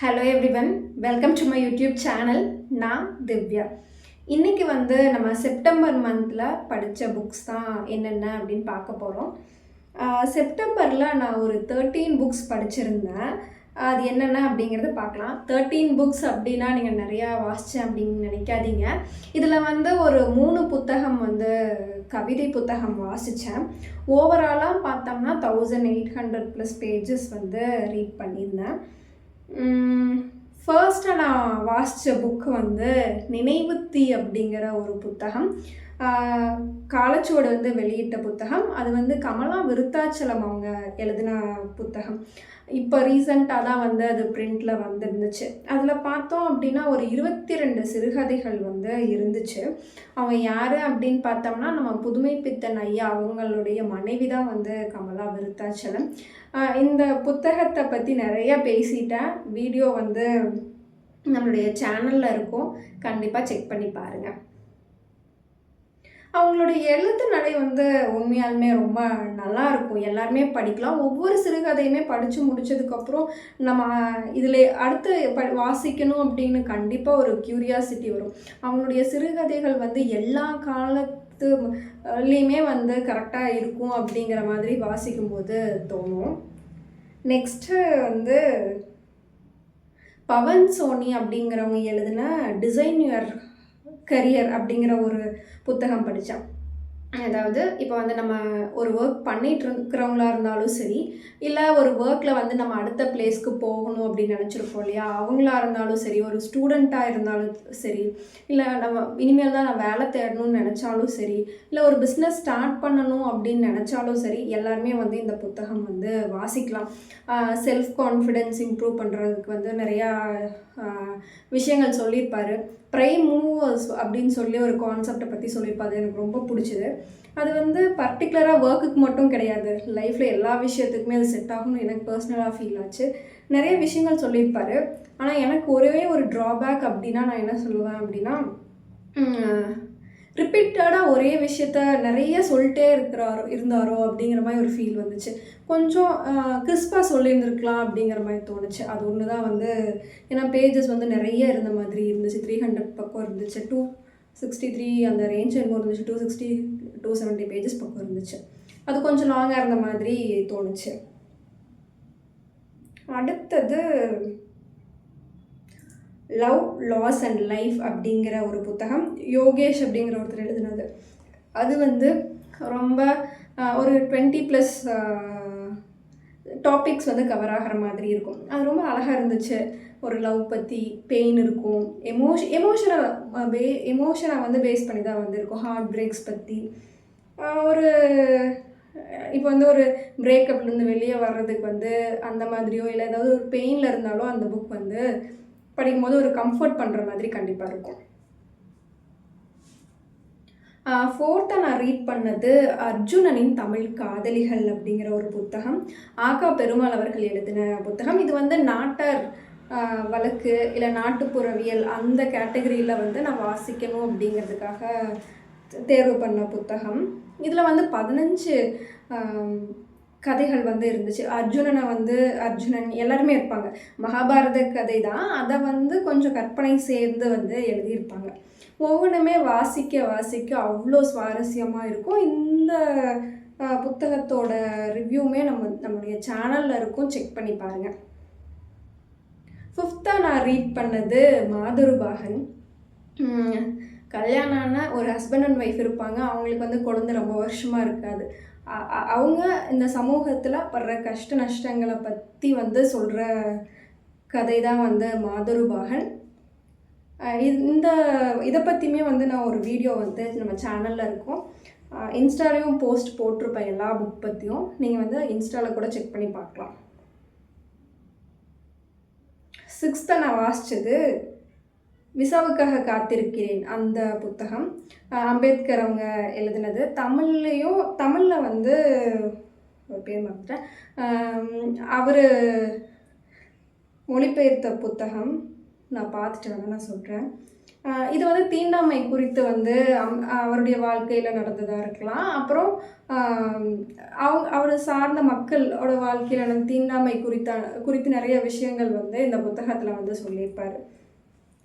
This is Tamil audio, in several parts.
Hello everyone welcome to my YouTube channel நான் திவ்யா. இன்றைக்கி வந்து நம்ம செப்டம்பர் மந்தில் படித்த புக்ஸ் தான் என்னென்ன அப்படின்னு பார்க்க போகிறோம் செப்டம்பரில் நான் ஒரு தேர்ட்டீன் புக்ஸ் படிச்சிருந்தேன். அது என்னென்ன அப்படிங்கிறத பார்க்கலாம். தேர்ட்டீன் புக்ஸ் அப்படின்னா நீங்கள் நிறையா வாசித்தேன் அப்படின்னு நினைக்காதீங்க. இதில் வந்து ஒரு மூணு புத்தகம் வந்து கவிதை புத்தகம் வாசித்தேன் ஓவராலாக பார்த்தோம்னா thousand eight hundred plus pages வந்து ரீட் பண்ணியிருந்தேன். ஃபர்ஸ்ட்டாக நான் வாசித்த புக்கு வந்து நினைவுத்தி அப்படிங்கிற ஒரு புத்தகம். காலச்சுவடு வந்து வெளியிட்ட புத்தகம். அது வந்து கமலா விருத்தாச்சலம் அவங்க எழுதின புத்தகம். இப்போ ரீசண்டாக தான் வந்து அது பிரிண்டில் வந்துருந்துச்சு. அதில் பார்த்தோம் அப்படின்னா ஒரு இருபத்தி ரெண்டு சிறுகதைகள் வந்து இருந்துச்சு. அவங்க யார் அப்படின்னு பார்த்தோம்னா நம்ம புதுமை பித்தன் ஐயா அவங்களுடைய மனைவி தான் வந்து கமலா விருத்தாச்சலம். இந்த புத்தகத்தை பற்றி நிறைய பேசிட்டேன். வீடியோ வந்து நம்மளுடைய சேனலில் இருக்கும். கண்டிப்பாக செக் பண்ணி பாருங்கள் அவங்களுடைய எழுத்து நடை வந்து உண்மையாலுமே ரொம்ப நல்லா இருக்கும். எல்லாருமே படிக்கலாம். ஒவ்வொரு சிறுகதையுமே படித்து முடிச்சதுக்கப்புறம் நம்ம இதில் அடுத்து ப வாசிக்கணும் அப்படின்னு கண்டிப்பாக ஒரு க்யூரியாசிட்டி வரும். அவங்களுடைய சிறுகதைகள் வந்து எல்லா காலத்துலேயுமே வந்து கரெக்டாக இருக்கும் அப்படிங்கிற மாதிரி வாசிக்கும்போது தோணும். நெக்ஸ்ட்டு வந்து பவன் சோனி அப்படிங்கிறவங்க எழுதின டிசைன் யுவர் கரியர் அப்படிங்கிற ஒரு புத்தகம் படித்தேன் அதாவது இப்போ வந்து நம்ம ஒரு ஒர்க் பண்ணிட்டு இருக்கிறவங்களா இருந்தாலும் சரி இல்லை ஒரு ஒர்க்கில் வந்து நம்ம அடுத்த பிளேஸ்க்கு போகணும் அப்படின்னு நினச்சிருப்போம் இல்லையா? அவங்களா இருந்தாலும் சரி ஒரு ஸ்டூடெண்ட்டாக இருந்தாலும் சரி இல்லை நம்ம இனிமேல் தான் நான் வேலை தேடணும்னு நினச்சாலும் சரி இல்லை ஒரு பிஸ்னஸ் ஸ்டார்ட் பண்ணணும் அப்படின்னு நினச்சாலும் சரி எல்லாருமே வந்து இந்த புத்தகம் வந்து வாசிக்கலாம். செல்ஃப் கான்ஃபிடென்ஸ் இம்ப்ரூவ் பண்ணுறதுக்கு வந்து நிறையா விஷயங்கள் சொல்லியிருப்பார். ப்ரைம் மூவர்ஸ் அப்படின்னு சொல்லி ஒரு கான்செப்டை பற்றி சொல்லியிருப்பாரு. எனக்கு ரொம்ப பிடிச்சது. அது வந்து பர்டிகுலராக ஒர்க்குக்கு மட்டும் கிடையாது. லைஃப்பில் எல்லா விஷயத்துக்குமே அது செட் ஆகும்னு எனக்கு பர்சனலாக ஃபீல் ஆச்சு. நிறைய விஷயங்கள் சொல்லியிருப்பார். ஆனால் எனக்கு ஒரே ஒரு ட்ராபேக் அப்படின்னா நான் என்ன சொல்லுவேன் அப்படின்னா ரிப்பீட்டடாக ஒரே விஷயத்த நிறைய சொல்லிட்டே இருக்கிறாரோ இருந்தாரோ அப்படிங்கிற மாதிரி ஒரு ஃபீல் வந்துச்சு. கொஞ்சம் கிறிஸ்பாக சொல்லியிருந்துருக்கலாம் அப்படிங்கிற மாதிரி தோணுச்சு. அது ஒன்று தான் வந்து ஏன்னா பேஜஸ் வந்து நிறைய இருந்த மாதிரி இருந்துச்சு. த்ரீ ஹண்ட்ரட் பக்கம் இருந்துச்சு. டூ சிக்ஸ்டி த்ரீ அந்த ரேஞ்ச் என்னமோ இருந்துச்சு. Two sixty two seventy pages பக்கம் இருந்துச்சு. அது கொஞ்சம் லாங்காக இருந்த மாதிரி தோணுச்சு. அடுத்தது லவ் லாஸ் அண்ட் லைஃப் அப்படிங்கிற ஒரு புத்தகம். யோகேஷ் அப்படிங்கிற ஒருத்தர் எழுதினது. அது வந்து ரொம்ப ஒரு டுவெண்ட்டி ப்ளஸ் டாபிக்ஸ் வந்து கவர் ஆகிற மாதிரி இருக்கும். அது ரொம்ப அழகாக இருந்துச்சு. ஒரு லவ் பற்றி பெயின் இருக்கும். எமோஷ் எமோஷனை பே எமோஷனை வந்து பேஸ் பண்ணி தான் வந்திருக்கும். ஹார்ட் பிரேக்ஸ் பற்றி ஒரு இப்போ வந்து ஒரு பிரேக்கப்லேருந்து வெளியே வர்றதுக்கு வந்து அந்த மாதிரியோ இல்லை ஏதாவது ஒரு பெயினில் இருந்தாலோ அந்த புக் வந்து படிக்கும்போது ஒரு கம்ஃபர்ட் பண்ணுற மாதிரி கண்டிப்பாக இருக்கும். ஃபோர்த்தாக நான் ரீட் பண்ணது அர்ஜுனனின் தமிழ் காதலிகள் அப்படிங்கிற ஒரு புத்தகம். ஆகா பெருமாள் அவர்கள் எழுதின புத்தகம். இது வந்து நாட்டார் வழக்கு இல்லை நாட்டுப்புறவியல் அந்த கேட்டகரியில் வந்து நான் வாசிக்கணும் அப்படிங்கிறதுக்காக தேர்வு பண்ண புத்தகம். இதில் வந்து பதினஞ்சு கதைகள் வந்து இருந்துச்சு. அர்ஜுனனை வந்து அர்ஜுனன் எல்லாருமே இருப்பாங்க. மகாபாரத கதை தான் அதை வந்து கொஞ்சம் கற்பனை சேர்ந்து வந்து எழுதியிருப்பாங்க. ஒவ்வொன்றுமே வாசிக்க வாசிக்க அவ்வளோ சுவாரஸ்யமாக இருக்கும். இந்த புத்தகத்தோட ரிவ்யூமே நம்ம நம்மளுடைய சேனலில் இருக்கும். செக் பண்ணி பாருங்கள் ஃபிஃப்த்தாக நான் ரீட் பண்ணது மாதுருபாகன். கல்யாணம் ஆன ஒரு ஹஸ்பண்ட் அண்ட் ஒய்ஃப் இருப்பாங்க. அவங்களுக்கு வந்து குழந்தை ரொம்ப வருஷமாக இருக்காது. அவங்க இந்த சமூகத்தில் படுற கஷ்ட நஷ்டங்களை பற்றி வந்து சொல்கிற கதை தான் வந்து மாதுருபாகன். இந்த இதை பற்றியுமே வந்து நான் ஒரு வீடியோ வந்து நம்ம சேனலில் இருக்கும். இன்ஸ்டாலையும் போஸ்ட் போட்டிருப்பேன் எல்லா புக் பற்றியும் நீங்கள் வந்து இன்ஸ்டாவில் கூட செக் பண்ணி பார்க்கலாம். சிக்ஸ்த்தை நான் வாசித்தது விசாவுக்காக காத்திருக்கிறேன் அந்த புத்தகம். அம்பேத்கர் அவங்க எழுதினது. தமிழ்லேயும் தமிழில் வந்து ஒரு பேர் மறந்துட்டேன். அவர் மொழிபெயர்த்த புத்தகம். நான் பார்த்துட்டு வேணால் நான் சொல்கிறேன் இது வந்து தீண்டாமை குறித்து வந்து அம் அவருடைய வாழ்க்கையில் நடந்ததாக இருக்கலாம். அப்புறம் அவங்க அவரை சார்ந்த மக்களோட வாழ்க்கையில் நடந்த தீண்டாமை குறித்த குறித்து நிறைய விஷயங்கள் வந்து இந்த புத்தகத்தில் வந்து சொல்லியிருப்பார்.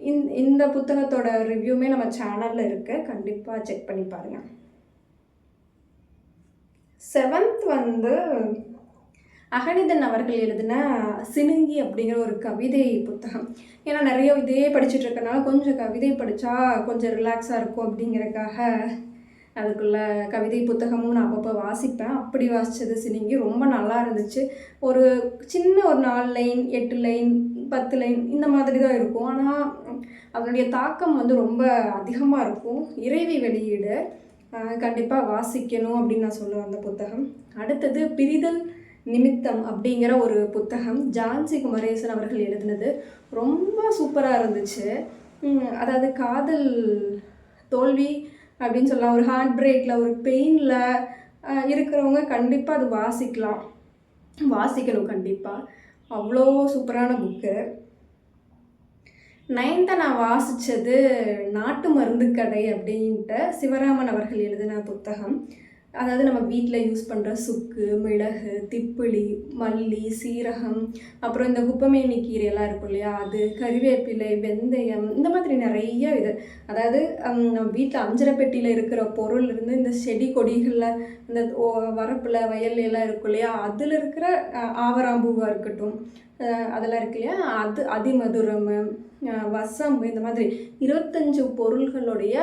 இந் இந்த புத்தகத்தோட ரிவ்யூமே நம்ம சேனலில் இருக்குது கண்டிப்பாக செக் பண்ணி பாருங்கள் செவன்த் வந்து அகணிதன் அவர்கள் எழுதின சினுங்கி அப்படிங்கிற ஒரு கவிதை புத்தகம். ஏன்னா நிறைய இதே படிச்சுட்டு இருக்கனால கொஞ்சம் கவிதை படித்தா கொஞ்சம் ரிலாக்ஸாக இருக்கும் அப்படிங்கிறக்காக அதுக்குள்ள கவிதை புத்தகமும் நான் அப்பப்போ வாசிப்பேன். அப்படி வாசித்தது சினிங்கி ரொம்ப நல்லா இருந்துச்சு. ஒரு சின்ன ஒரு நாலு லைன் எட்டு லைன் பத்து லைன் இந்த மாதிரி தான் இருக்கும். ஆனால் அதனுடைய தாக்கம் வந்து ரொம்ப அதிகமாக இருக்கும். இறைவி வெளியீடு. கண்டிப்பாக வாசிக்கணும் அப்படின்னு நான் சொல்லுவேன் அந்த புத்தகம். அடுத்தது பிரிதல் நிமித்தம் அப்படிங்கிற ஒரு புத்தகம் ஜான்சி குமரேசன் அவர்கள் எழுதினது. ரொம்ப சூப்பராக இருந்துச்சு. அதாவது காதல் தோல்வி அப்படின்னு சொல்லலாம். ஒரு ஹார்ட் பிரேக்கில் ஒரு பெயினில் இருக்கிறவங்க கண்டிப்பாக அது வாசிக்கலாம். வாசிக்கணும் கண்டிப்பாக அவ்வளோ சூப்பரான புக்கு நைன்த்தை நான் வாசித்தது நாட்டு மருந்து கடை அப்படின்ட்டு சிவராமன் அவர்கள் எழுதின புத்தகம். அதாவது நம்ம வீட்டில் யூஸ் பண்ணுற சுக்கு மிளகு திப்பிலி மல்லி சீரகம் அப்புறம் இந்த குப்பமேனி கீரையெல்லாம் இருக்கும் இல்லையா? அது கறிவேப்பிலை வெந்தயம் இந்த மாதிரி நிறைய இது. அதாவது நம்ம வீட்டில் அஞ்சரை பெட்டியில் இருக்கிற பொருள் இருந்து இந்த செடி கொடிகளில் இந்த வரப்பில் வயல் எல்லாம் இருக்கும் இல்லையா? அதில் இருக்கிற ஆவராம்பூவாக இருக்கட்டும் அதெல்லாம் இருக்கு இல்லையா? அது அதிமதுரம் வசம்பு இந்த மாதிரி இருபத்தஞ்சு பொருள்களுடைய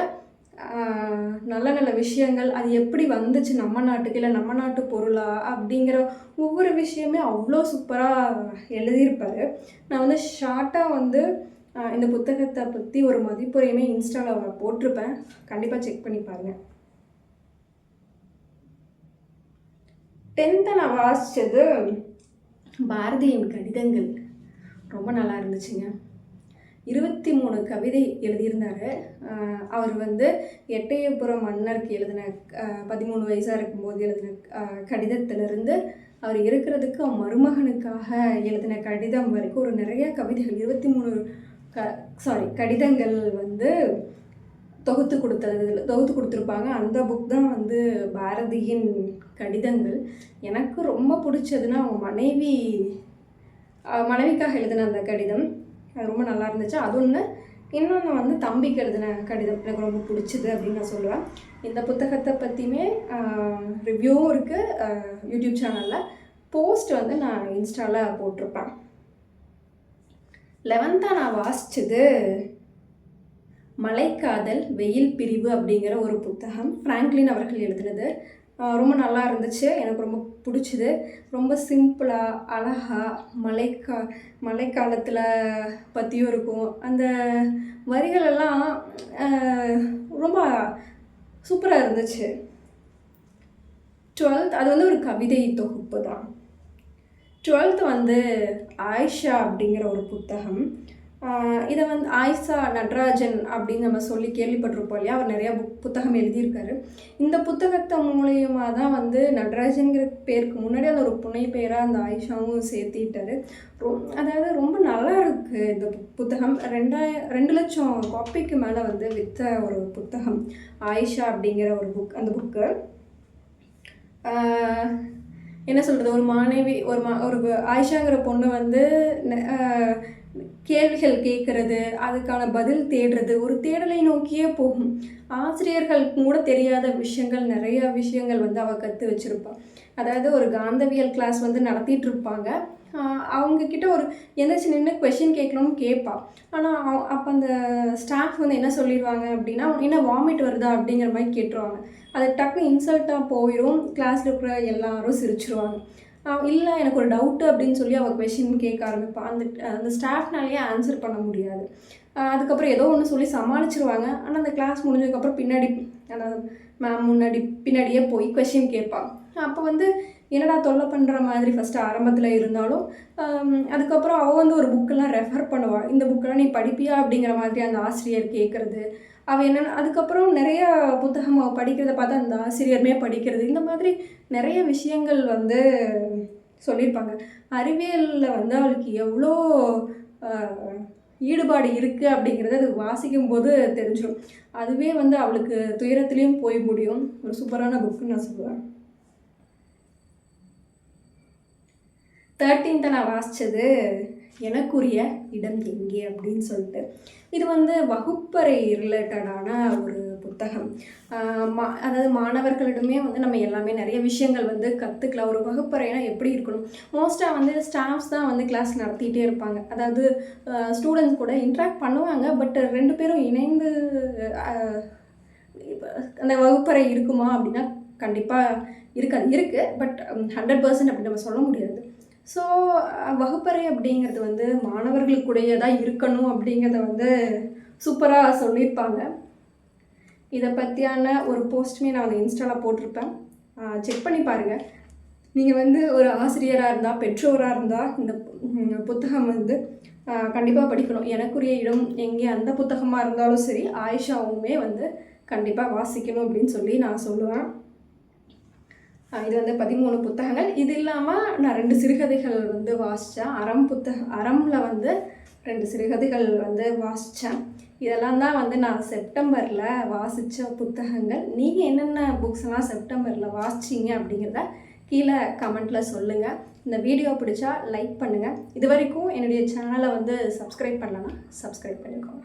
நல்ல நல்ல விஷயங்கள் அது எப்படி வந்துச்சு நம்ம நாட்டுக்கு இல்லை நம்ம நாட்டு பொருளா அப்படிங்கிற ஒவ்வொரு விஷயமே அவ்வளோ சூப்பராக எழுதியிருப்பார். நான் வந்து ஷார்ட்டாக வந்து இந்த புத்தகத்தை பற்றி ஒரு மதிப்புரையுமே இன்ஸ்டாவில் போட்டிருப்பேன். கண்டிப்பாக செக் பண்ணி பாருங்கள் டென்த்தை நான் வாசித்தது பாரதியின் கடிதங்கள். ரொம்ப நல்லா இருந்துச்சுங்க. இருபத்தி மூணு கவிதை எழுதியிருந்தார். அவர் வந்து எட்டயபுரம் மன்னருக்கு எழுதின பதிமூணு வயசாக இருக்கும்போது எழுதின கடிதத்திலிருந்து அவர் இருக்கிறதுக்கு மருமகனுக்காக எழுதின கடிதம் வரைக்கும் ஒரு நிறைய கவிதைகள் இருபத்தி மூணு க சாரி கடிதங்கள் வந்து தொகுத்து கொடுத்தது தொகுத்து கொடுத்துருப்பாங்க. அந்த புக் தான் வந்து பாரதியின் கடிதங்கள். எனக்கு ரொம்ப பிடிச்சதுன்னா அவங்க மனைவி மனைவிக்காக எழுதின அந்த கடிதம். அது ரொம்ப நல்லா இருந்துச்சு. அது ஒன்று இன்னொன்று வந்து தம்பிக்கு எழுதின கடிதம். எனக்கு ரொம்ப பிடிச்சிது அப்படின்னு நான் சொல்லுவேன். இந்த புத்தகத்தை பற்றியுமே ரிவ்யூவும் இருக்குது யூடியூப் சேனலில் போஸ்ட் வந்து நான் இன்ஸ்டாவில் போட்டிருப்பேன். லெவன்த்தாக நான் வாசித்தது மலைக்காதல் வெயில் பிரிவு அப்படிங்கிற ஒரு புத்தகம். ஃப்ராங்க்லின் அவர்கள் எழுதினது. ரொம்ப நல்லா இருந்துச்சு. எனக்கு ரொம்ப பிடிச்சிது. ரொம்ப சிம்பிளாக அழகாக மழைக்கா மழைக்காலத்தில் பற்றியும் இருக்கும். அந்த வரிகளெல்லாம் ரொம்ப சூப்பராக இருந்துச்சு. டுவெல்த் அது வந்து ஒரு கவிதை தொகுப்பு தான். டுவெல்த் வந்து ஆயிஷா அப்படிங்கிற ஒரு புத்தகம். இதை வந்து ஆயிஷா நட்ராஜன் அப்படின்னு நம்ம சொல்லி கேள்விப்பட்டிருப்போம் இல்லையா? அவர் நிறையா புக் புத்தகம் எழுதியிருக்காரு. இந்த புத்தகத்தை மூலியமாக தான் வந்து நடராஜன்கிற பேருக்கு முன்னாடி அந்த ஒரு புனை பேராக அந்த ஆயிஷாவும் சேர்த்திட்டாரு. ரொம் அதாவது ரொம்ப நல்லா இருக்குது இந்த புத்தகம். ரெண்டாய ரெண்டு லட்சம் காப்பிக்கு மேலே வந்து விற்ற ஒரு புத்தகம் ஆயிஷா அப்படிங்கிற ஒரு புக் அந்த புக்கு என்ன சொல்கிறது ஒரு மாணவி ஒரு மா ஒரு ஆயிஷாங்கிற பொண்ணு வந்து கேள்விகள் கேட்குறது அதுக்கான பதில் தேடுறது ஒரு தேடலை நோக்கியே போகும். ஆசிரியர்கள் கூட தெரியாத விஷயங்கள் நிறையா விஷயங்கள் வந்து அவள் கற்று வச்சுருப்பாள் அதாவது ஒரு காந்தவியல் கிளாஸ் வந்து நடத்திட்டு இருப்பாங்க. அவங்கக்கிட்ட ஒரு எந்திரிச்சு நின்று கொஷின் கேட்கணும்னு கேட்பாள் ஆனால் அப்போ அந்த ஸ்டாஃப் வந்து என்ன சொல்லிடுவாங்க அப்படின்னா என்ன வாமிட் வருதா? அப்படிங்கிற மாதிரி கேட்டுருவாங்க. அது டக்கு இன்சல்ட்டாக போயிடும் கிளாஸில் இருக்கிற எல்லாரும் சிரிச்சிருவாங்க. இல்லை எனக்கு ஒரு டவுட்டு அப்படின்னு சொல்லி அவள் கொஷின் கேட்க ஆரம்பிப்பாள் அந்த அந்த ஸ்டாஃப்னாலேயே ஆன்சர் பண்ண முடியாது. அதுக்கப்புறம் ஏதோ ஒன்று சொல்லி சமாளிச்சிருவாங்க. ஆனால் அந்த கிளாஸ் முடிஞ்சதுக்கப்புறம் பின்னாடி அந்த மேம் முன்னாடி பின்னாடியே போய் கொஷின் கேட்பாள் அப்போ வந்து என்னடா தொல்லை பண்ணுற மாதிரி ஃபஸ்ட்டு ஆரம்பத்தில் இருந்தாலும் அதுக்கப்புறம் அவள் வந்து ஒரு புக்கெல்லாம் ரெஃபர் பண்ணுவாள் இந்த புக்கெல்லாம் நீ படிப்பியா அப்படிங்கிற மாதிரி அந்த ஆசிரியர் கேட்குறது அவள் என்னென்ன அதுக்கப்புறம் நிறைய புத்தகம் அவள் படிக்கிறத பார்த்து அந்த ஆசிரியருமே படிக்கிறது. இந்த மாதிரி நிறைய விஷயங்கள் வந்து சொல்லியிருப்பாங்க. அறிவியலில் வந்து அவளுக்கு எவ்வளோ ஈடுபாடு இருக்குது அப்படிங்கிறது அது வாசிக்கும் போது தெரிஞ்சிடும் அதுவே வந்து அவளுக்கு துயரத்துலேயும் போய் முடியும். ஒரு சூப்பரான புக்குன்னு நான் சொல்லுவேன். தேர்ட்டீன்த்தை நான் வாசித்தது எனக்குரிய இடம் எங்கே அப்படின்னு சொல்லிட்டு. இது வந்து வகுப்பறை ரிலேட்டடான ஒரு புத்தகம். மா அதாவது மாணவர்களிடமே வந்து நம்ம எல்லாமே நிறைய விஷயங்கள் வந்து கற்றுக்கலாம் ஒரு வகுப்பறைனா எப்படி இருக்கணும்? மோஸ்ட்டாக வந்து ஸ்டாஃப்ஸ் தான் வந்து கிளாஸ் நடத்திட்டே இருப்பாங்க. அதாவது ஸ்டூடெண்ட்ஸ் கூட இன்ட்ராக்ட் பண்ணுவாங்க. பட் ரெண்டு பேரும் இணைந்து அந்த வகுப்பறை இருக்குமா அப்படின்னா கண்டிப்பாக இருக்காது. இருக்குது பட் ஹண்ட்ரட் பர்சன்ட் அப்படி நம்ம சொல்ல முடியாது. ஸோ வகுப்பறை அப்படிங்கிறது வந்து மாணவர்களுக்குடையதாக இருக்கணும் அப்படிங்கிறத வந்து சூப்பராக சொல்லியிருப்பாங்க. இதை பற்றியான ஒரு போஸ்ட்டுமே நான் வந்து இன்ஸ்டாவில் போட்டிருப்பேன். செக் பண்ணி பாருங்கள் நீங்கள் வந்து ஒரு ஆசிரியராக இருந்தால் பெற்றோராக இருந்தால் இந்த புத்தகம் வந்து கண்டிப்பாக படிக்கணும். எனக்குரிய இடம் எங்கே அந்த புத்தகமாக இருந்தாலும் சரி ஆயிஷாவுமே வந்து கண்டிப்பாக வாசிக்கணும் அப்படின்னு சொல்லி நான் சொல்லுவேன். இது வந்து பதிமூணு புத்தகங்கள். இது இல்லாமல் நான் ரெண்டு சிறுகதைகள் வந்து வாசித்தேன் அறம் புத்தக அறம்ல வந்து ரெண்டு சிறுகதைகள் வந்து வாசித்தேன் இதெல்லாம் தான் வந்து நான் செப்டம்பரில் வாசித்த புத்தகங்கள். நீங்கள் என்னென்ன புக்ஸ்லாம் செப்டம்பரில் வாசிச்சீங்க அப்படிங்கிறத கீழே கமெண்ட்டில் சொல்லுங்கள் இந்த வீடியோ பிடிச்சா லைக் பண்ணுங்கள் இது வரைக்கும் என்னுடைய சேனலை வந்து சப்ஸ்கிரைப் பண்ணலன்னா சப்ஸ்கிரைப் பண்ணிக்கோங்க.